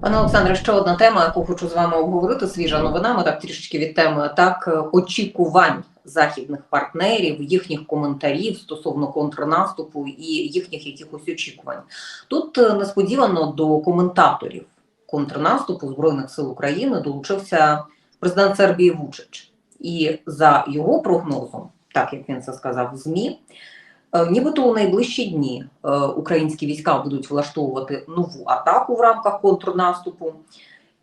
Пане Олександре, ще одна тема, яку хочу з вами обговорити. Свіжа новина. Ми так трішечки від теми так е, очікувань західних партнерів, їхніх коментарів стосовно контрнаступу і їхніх якихось очікувань. Тут е, несподівано до коментаторів контрнаступу збройних сил України долучився президент Сербії Вучич, і за його прогнозом, так як він це сказав в змі. Е, Нібито у найближчі дні е, українські війська будуть влаштовувати нову атаку в рамках контрнаступу.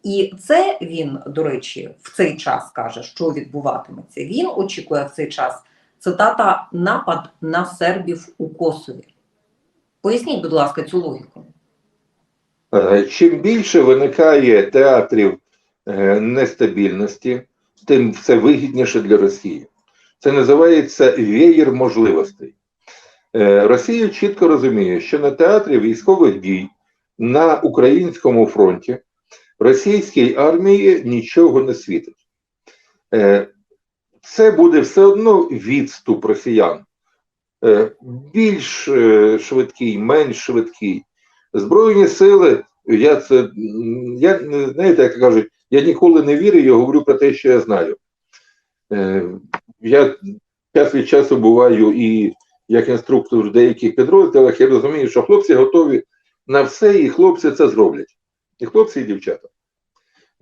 І це він, до речі, в цей час каже, що відбуватиметься. Він очікує в цей час цитата напад на сербів у Косові. Поясніть, будь ласка, цю логіку. Е, Чим більше виникає театрів нестабільності, тим все вигідніше для Росії. Це називається веєр можливостей. Е, Росія чітко розуміє, що на театрі військових дій на українському фронті російській армії нічого не світить. Е, Це буде все одно відступ росіян. Е, Більш швидкий, менш швидкий. Збройні сили, я це я знаєте, як кажуть, я ніколи не вірю, я говорю про те, що я знаю. Я час від часу буваю і як інструктор в деяких підрозділах, я розумію, що хлопці готові на все, і хлопці це зроблять. І хлопці, і дівчата.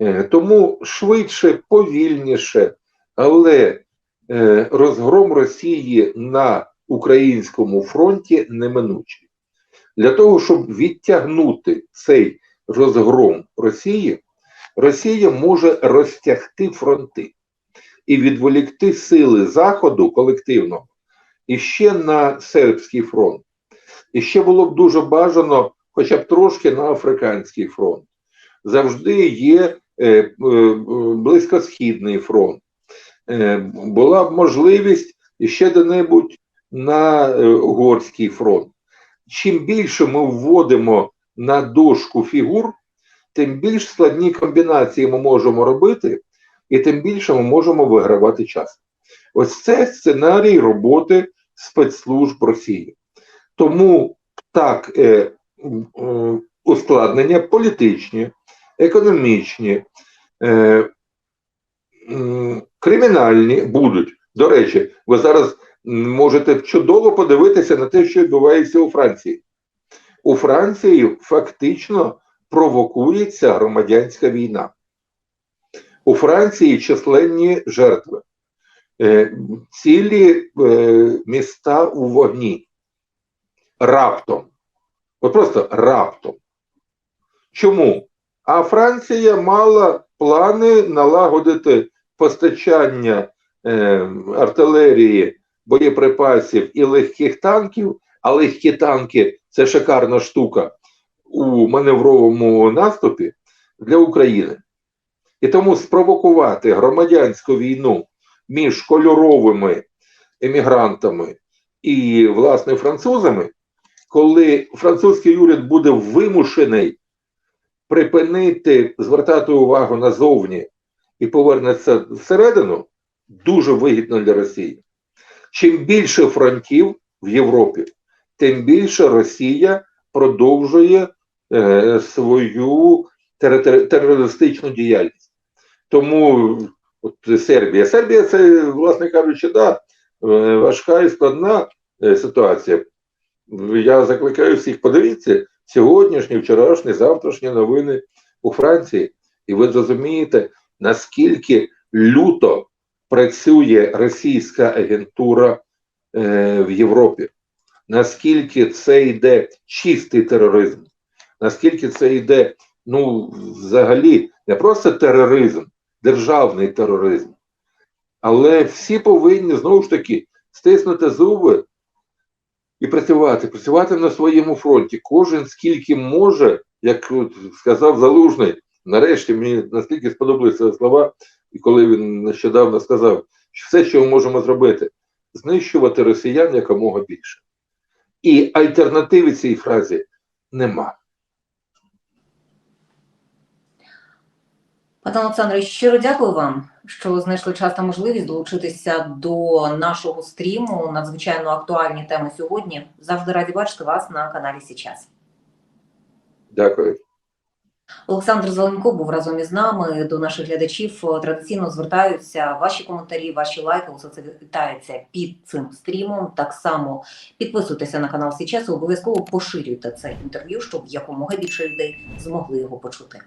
Е, Тому швидше, повільніше, але е, розгром Росії на українському фронті неминучий. Для того, щоб відтягнути цей розгром Росії, Росія може розтягти фронти і відволікти сили Заходу колективно і ще на сербський фронт. І ще було б дуже бажано, хоча б трошки на африканський фронт. Завжди є е, е, близькосхідний фронт. Е, була б можливість ще де-небудь на е, Угорський фронт. Чим більше ми вводимо на дошку фігур, тим більш складні комбінації ми можемо робити, і тим більше ми можемо вигравати час. Ось це сценарій роботи спецслужб Росії. Тому так е, е, ускладнення політичні, економічні, е, м, кримінальні будуть. До речі, ви зараз можете чудово подивитися на те, що відбувається у Франції. У Франції фактично провокується громадянська війна. У Франції численні жертви. Е, цілі е, міста у вогні. Раптом. От просто раптом. Чому? А Франція мала плани налагодити постачання е, артилерії, боєприпасів і легких танків, а легкі танки це шикарна штука у маневровому наступі для України. І тому спровокувати громадянську війну між кольоровими емігрантами і, власне, французами, коли французький уряд буде вимушений припинити звертати увагу назовні і повернеться всередину, дуже вигідно для Росії. Чим більше фронтів в Європі, тим більше Росія продовжує е, свою терористичну діяльність. Тому от Сербія. Сербія це, власне кажучи, да, е, важка і складна е, ситуація. Я закликаю всіх, подивіться сьогоднішні, вчорашні, завтрашні новини у Франції, і ви зрозумієте, наскільки люто працює російська агентура е, в Європі, наскільки це йде чистий тероризм, наскільки це йде, ну, взагалі, не просто тероризм, державний тероризм. Але всі повинні знову ж таки стиснути зуби і працювати, працювати на своєму фронті. Кожен скільки може, як сказав Залужний, нарешті мені наскільки сподобалися слова, і коли він нещодавно сказав, що все, що ми можемо зробити, знищувати росіян якомога більше. І альтернативи цій фразі нема. Пане Олександре, щиро дякую вам, що знайшли час та можливість долучитися до нашого стріму. Надзвичайно актуальні теми сьогодні. Завжди раді бачити вас на каналі Січас. Дякую. Олександр Зеленко був разом із нами. До наших глядачів традиційно звертаються ваші коментарі, ваші лайки. Усе це вітається під цим стрімом. Так само підписуйтеся на канал Січас і обов'язково поширюйте це інтерв'ю, щоб якомога більше людей змогли його почути.